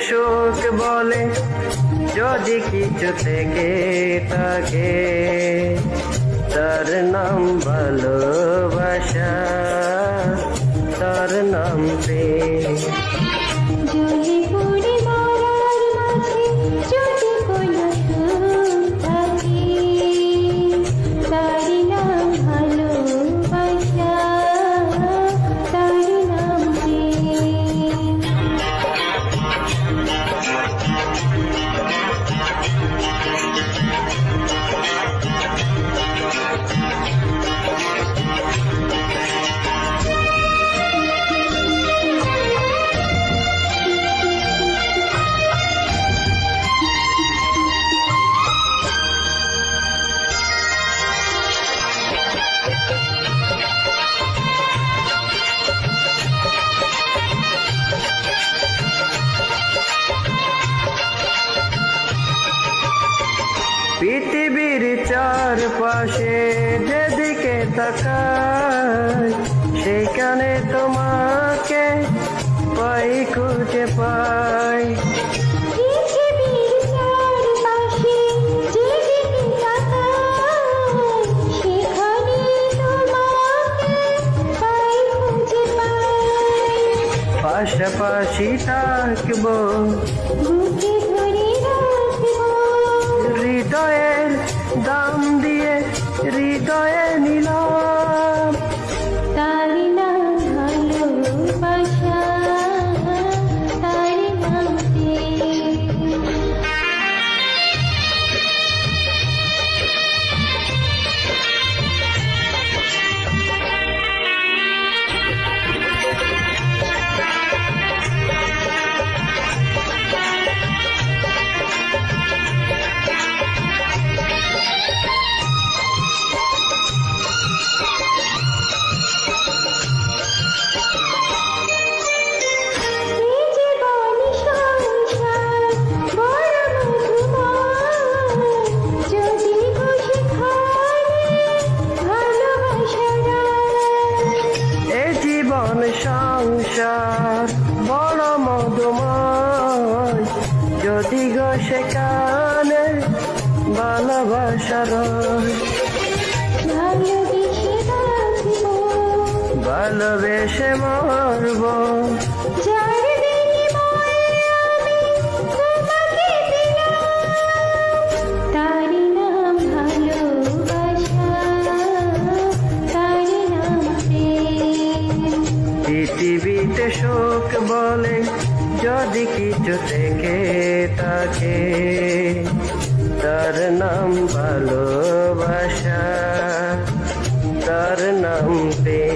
শোক বলে যদি কিছু থেকে থাকে তার নাম ভালোবাসা তার নাম চারপাশে যেদিকে তাকাই পৃথিবীর চারপাশে যেদিকে তাকাই সেখানে তোমাকে পাই খুঁজে পাই। পাশাপাশি থাকব। নাম ভালোবাসা তার নাম প্রেম। পৃথিবীতে শোক বলে যদি কিছু থেকে থাকে তার নাম ভালোবাসা তার নাম প্রেম।